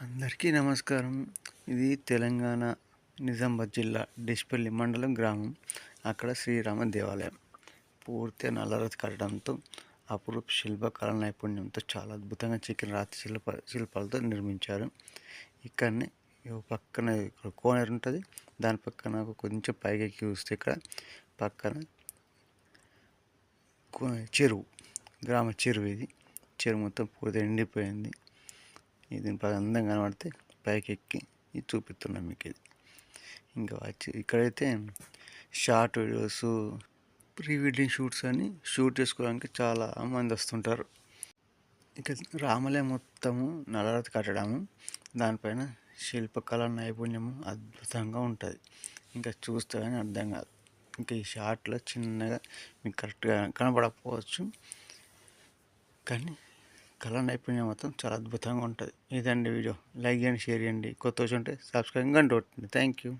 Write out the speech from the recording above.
అందరికీ నమస్కారం. ఇది తెలంగాణ నిజామాబాద్ జిల్లా డిష్పల్లి మండలం గ్రామం. అక్కడ శ్రీరామ దేవాలయం. పూర్తిగా నల్లరాతి కట్టడంతో అపురూప శిల్పకళ నైపుణ్యంతో చాలా అద్భుతంగా చెక్కిన రాతి శిల్ప శిల్పాలతో నిర్మించారు. ఇక్కడనే పక్కన ఇక్కడ కోనేరు ఉంటుంది. దాని పక్కన ఒక కొంచెం పైకి చూస్తే ఇక్కడ పక్కన కో- చెరువు గ్రామ చెరువు ఇది. చెరువు మొత్తం పూర్తిగా ఎండిపోయింది. ఇది బాగా అందంగా కనబడితే పైకి ఎక్కి ఇది చూపిస్తున్నాం మీకు ఇది ఇంకా వచ్చి ఇక్కడైతే short videos pre wedding shoots అని షూట్ చేసుకోవడానికి చాలా మంది వస్తుంటారు. ఇక రామలయం మొత్తము నల్లరాతి కట్టడము దానిపైన శిల్పకళ నైపుణ్యము అద్భుతంగా ఉంటుంది. ఇంకా చూస్తే కానీ అర్థం కాదు. ఇంకా ఈ షార్ట్లో చిన్నగా మీకు కరెక్ట్గా కనపడకపోవచ్చు. కానీ కళా నైపుణ్యం మొత్తం చాలా అద్భుతంగా ఉంటుంది. ఇదండి వీడియో. లైక్ చేయండి షేర్ చేయండి. కొత్త వచ్చి ఉంటే సబ్స్క్రైబ్ గంట కొట్టండి థ్యాంక్ యూ